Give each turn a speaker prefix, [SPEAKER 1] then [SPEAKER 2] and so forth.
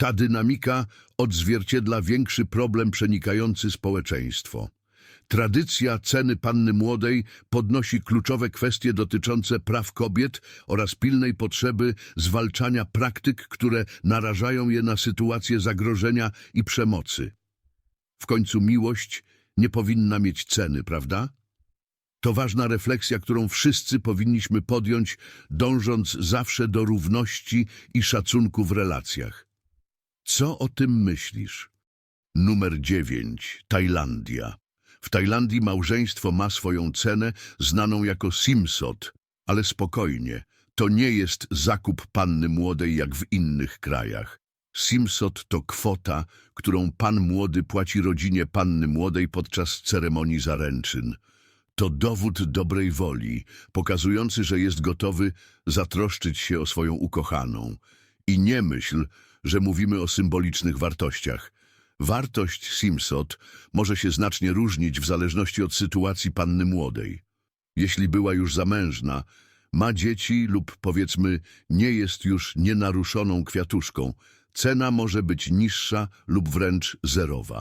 [SPEAKER 1] Ta dynamika odzwierciedla większy problem przenikający społeczeństwo. Tradycja ceny panny młodej podnosi kluczowe kwestie dotyczące praw kobiet oraz pilnej potrzeby zwalczania praktyk, które narażają je na sytuacje zagrożenia i przemocy. W końcu miłość nie powinna mieć ceny, prawda? To ważna refleksja, którą wszyscy powinniśmy podjąć, dążąc zawsze do równości i szacunku w relacjach. Co o tym myślisz? Numer 9. Tajlandia. W Tajlandii małżeństwo ma swoją cenę, znaną jako simsot, ale spokojnie, to nie jest zakup panny młodej jak w innych krajach. Simsot to kwota, którą pan młody płaci rodzinie panny młodej podczas ceremonii zaręczyn. To dowód dobrej woli, pokazujący, że jest gotowy zatroszczyć się o swoją ukochaną. I nie myśl, że mówimy o symbolicznych wartościach. Wartość Simsot może się znacznie różnić w zależności od sytuacji panny młodej. Jeśli była już zamężna, ma dzieci lub powiedzmy nie jest już nienaruszoną kwiatuszką, cena może być niższa lub wręcz zerowa.